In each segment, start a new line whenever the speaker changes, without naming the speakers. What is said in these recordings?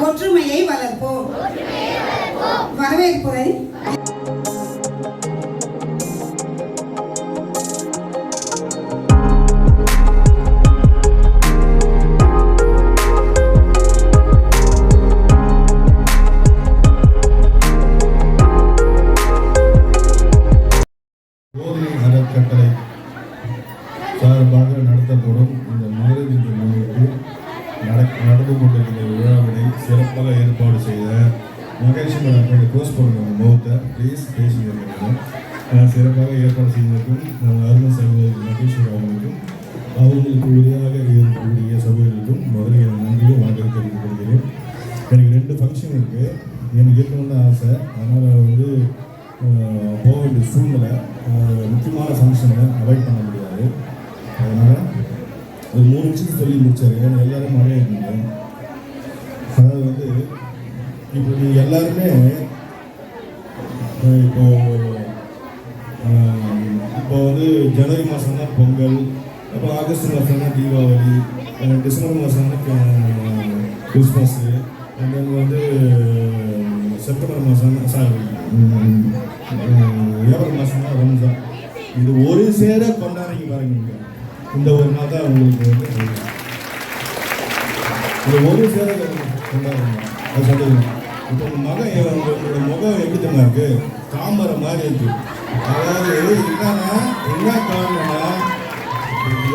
ஒற்றுமையை வளர்ப்போம். வரவேற்புரை மேடம் கொஞ்சம் க்ளோஸ் பண்ணுங்க உங்கள் முகத்தை ப்ளீஸ் பேசி மேடம் சிறப்பாக ஏற்பாடு செய்திருக்கும் நம்ம அருமை சகோதரி மகேஸ்வர் அவர்களுக்கும் அவங்களுக்கு உதவியாக இருக்கக்கூடிய சகோதரிக்கும் முதலில் என் நன்றியும் வணக்கம் தெரிவித்துக் கொள்கிறேன் எனக்கு ரெண்டு ஃபங்க்ஷன் இருக்குது எனக்கு இருக்கணும்னு ஆசை அதனால் வந்து போக வேண்டிய சூழ்நிலை முக்கியமான ஃபங்க்ஷனை அவாய்ட் பண்ண முடியாது அதனால் ஒரு மூணு நிமிஷம் சொல்லி முடிச்சாரு ஏன்னா எல்லோரும் மழையாக இருக்கீங்க இப்போ நீங்கள் எல்லாருமே இப்போ இப்போ வந்து ஜனவரி மாதம் தான் பொங்கல் அப்புறம் ஆகஸ்ட் மாதம் தான் தீபாவளி டிசம்பர் மாதம் தான் கிறிஸ்மஸ்ஸு அண்ட் தென் வந்து செப்டம்பர் மாதம் சாரி ஏப்ரல் மாதம் தான் ரம்ஜான். இது ஒரு சேர கொண்டாடுறீங்க பாருங்க. இந்த ஒரு நாள் தான் உங்களுக்கு வந்து இந்த ஒரு சேர கொண்டாடுறீங்க அது இப்போ மகன் உங்களோட முகம் எப்படி இருக்கு? தாமரை மாதிரி இருக்கு. அதாவது என்னன்னா என்ன காரணம்னா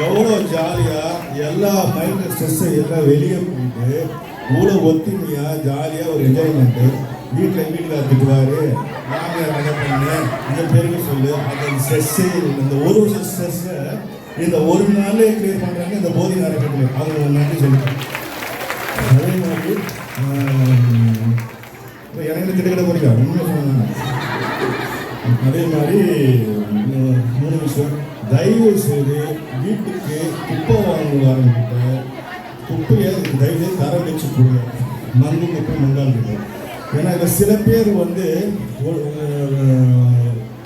எவ்வளோ ஜாலியாக எல்லா மைண்ட் ஸ்ட்ரெஸ்ஸை எல்லாம் வெளியே போயிட்டு கூட ஒத்துமையாக ஜாலியாக ஒரு என்ஜாய்மெண்ட்டு வீட்டில் வீட்டுக்கார திட்டுவாரு நாங்கள் என்ன பண்ணு? இந்த பேருக்கு சொல்லு. அந்த ஸ்ட்ரெஸ்ஸே இந்த ஒரு வருஷம் ஸ்ட்ரெஸ்ஸை இந்த ஒரு நாள்லேயே கிளியர் பண்ணுறாங்க இந்த போதி நாடகத்தில் அவங்க நன்றி சொல்லிட்டேன் அதே மாதிரி கிட்டக்கிட்ட போறீங்க உண்மை சொன்னா அதே மாதிரி மூணு விஷயம் தயவு செய்து வீட்டுக்கு குப்பை வாங்குவார்கிட்ட குப்பையை தயவு செய்து தர வச்சு கொடுங்க. மருந்து குப்பை மங்கால் ஏன்னா இதில் சில பேர் வந்து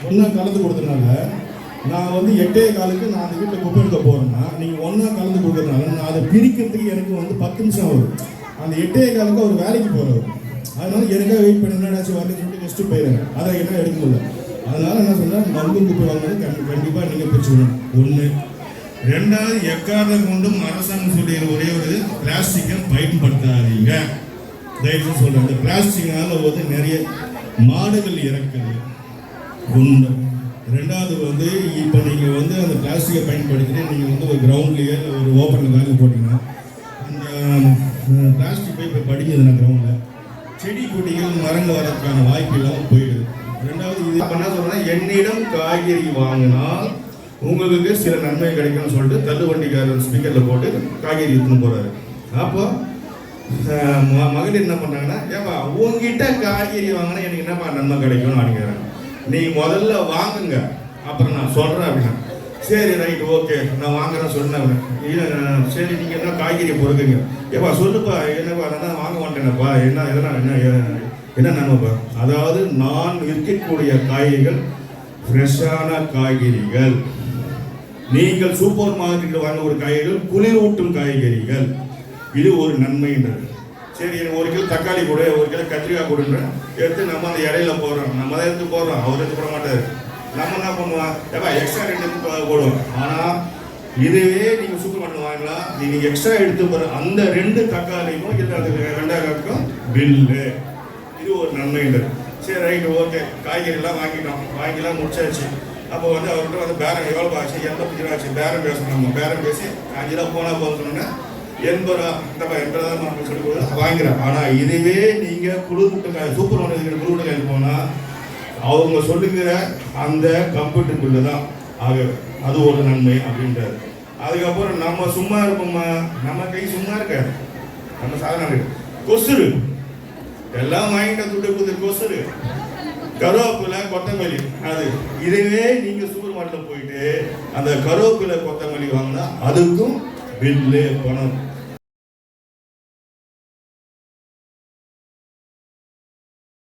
ஒன்றா கலந்து கொடுத்தனால நான் வந்து எட்டே காலுக்கு நான் அந்த வீட்டில் குப்பை எடுக்க போகிறேன்னா நீங்கள் ஒன்றா கலந்து கொடுக்கறதுனால நான் அதை பிரிக்கிறதுக்கு எனக்கு வந்து பத்து நிமிஷம் ஆகுது. அந்த எட்டே காலுக்கு அவர் வேலைக்கு போகிறவர் அதனால எனக்காக வெயிட் பண்ணி என்னடாச்சும் வரல சொல்லிட்டு நெக்ஸ்ட்டு போயிடுங்க. அதை என்ன எடுக்க முடியல. அதனால என்ன சொன்னால் மருந்து குப்பை வாங்குறது கண்டிப்பாக நீங்கள் நீங்க பிரிச்சுக்கணும் ஒன்று ரெண்டாவது எக்காரணம் கொண்டும் அரசாங்கம் சொல்லிடுற ஒரே ஒரு பிளாஸ்டிக்கை பயன்படுத்தாதீங்க. தயவு சொல்கிறேன் இந்த பிளாஸ்டிக்னால வந்து நிறைய மாடுகள் இறக்குது. ஒன்று ரெண்டாவது வந்து இப்போ நீங்கள் வந்து அந்த பிளாஸ்டிக்கை பயன்படுத்திட்டு நீங்கள் வந்து ஒரு கிரவுண்ட்லேயே ஒரு ஓப்பனில் வேலை போட்டிங்கன்னா அந்த பிளாஸ்டிக் போய் இப்போ நான் கிரவுண்டில் செடி கொடிகள் மரங்கள் வரதுக்கான வாய்ப்பு இல்லாமல் போயிடுது. ரெண்டாவது இது இப்போ என்ன என்னிடம் காய்கறி வாங்கினால் உங்களுக்கு சில நன்மை கிடைக்கும்னு சொல்லிட்டு தள்ளுவண்டிக்காரர் ஸ்பீக்கரில் போட்டு காய்கறி எடுத்துன்னு போகிறாரு அப்போ ம- மகளிர் என்ன பண்ணாங்கன்னா ஏப்பா உங்ககிட்ட காய்கறி வாங்கினா எனக்கு என்னப்பா நன்மை கிடைக்கும்னு அப்படிங்கிறாங்க நீ முதல்ல வாங்குங்க. அப்புறம் நான் சொல்கிறேன் அப்படின்னா சரி ரைட் ஓகே நான் வாங்குறேன் சொன்னேன் இல்லை சரி நீங்கள் என்ன காய்கறி பொறுக்குங்க. ஏப்பா சொல்லுப்பா என்னப்பா என்னப்பா என்ன எதனா என்ன என்ன நன்மைப்பா அதாவது நான் விற்கக்கூடிய காய்கறிகள் ஃப்ரெஷ்ஷான காய்கறிகள். நீங்கள் சூப்பர் மார்க்கெட்டில் வாங்க ஒரு காய்கறிகள் குளிரூட்டும் காய்கறிகள். இது ஒரு நன்மைன்றது. சரி எனக்கு ஒரு கிலோ தக்காளி கொடு ஒரு கிலோ கத்திரிக்காய் கொடுன்ற எடுத்து நம்ம அந்த இடையில போடுறோம். நம்ம தான் எடுத்து போடுறோம் அவர் எடுத்து போட மாட்டார். நம்ம என்ன பண்ணுவோம்? ஏப்பா எக்ஸ்ட்ரா ரெண்டு எடுத்து போடுவோம். ஆனால் இதுவே நீங்கள் சூப்பர் மார்க்கெட் வாங்கலாம். நீங்கள் எக்ஸ்ட்ரா எடுத்து போகிற அந்த ரெண்டு தக்காளிக்கும் இல்லை அது ரெண்டாயிரம் பில்லு இது ஒரு நன்மைன்றது சரி ரைட்டு ஓகே காய்கறிலாம் வாங்கிட்டோம். வாங்கிலாம் முடிச்சாச்சு. அப்போ வந்து அவர்கிட்ட வந்து பேரம் எவ்வளோ ஆச்சு? எண்பத்தஞ்சு ரூபா ஆச்சு. பேரம் பேசணும். நம்ம பேரம் பேசி அஞ்சு ரூபா போனால் போதும் எண்பது ரூபா இந்தப்பா எண்பது ரூபா நம்ம சொல்லி கொடுத்து வாங்கிறேன் ஆனால் இதுவே நீங்கள் குழு முட்டைக்காய் சூப்பர் மார்க்கெட் குழு போனால் அவங்க சொல்லுங்கிற அந்த கம்ப்யூட்டர் பில்லு தான் ஆக அது ஒரு நன்மை அப்படின்றாரு. அதுக்கப்புறம் நம்ம சும்மா இருப்போம்மா நம்ம கை சும்மா இருக்காது. நம்ம சாதாரண கொசுரு எல்லாம் வாங்கிட்ட துட்டு கொடுத்து கொசுரு கருவேப்பிலை கொத்தமல்லி. அது இதுவே நீங்கள் சூப்பர் மார்க்கெட்டில் போயிட்டு அந்த கருவேப்பிலை கொத்தமல்லி வாங்கினா அதுக்கும் பில்லு பணம்.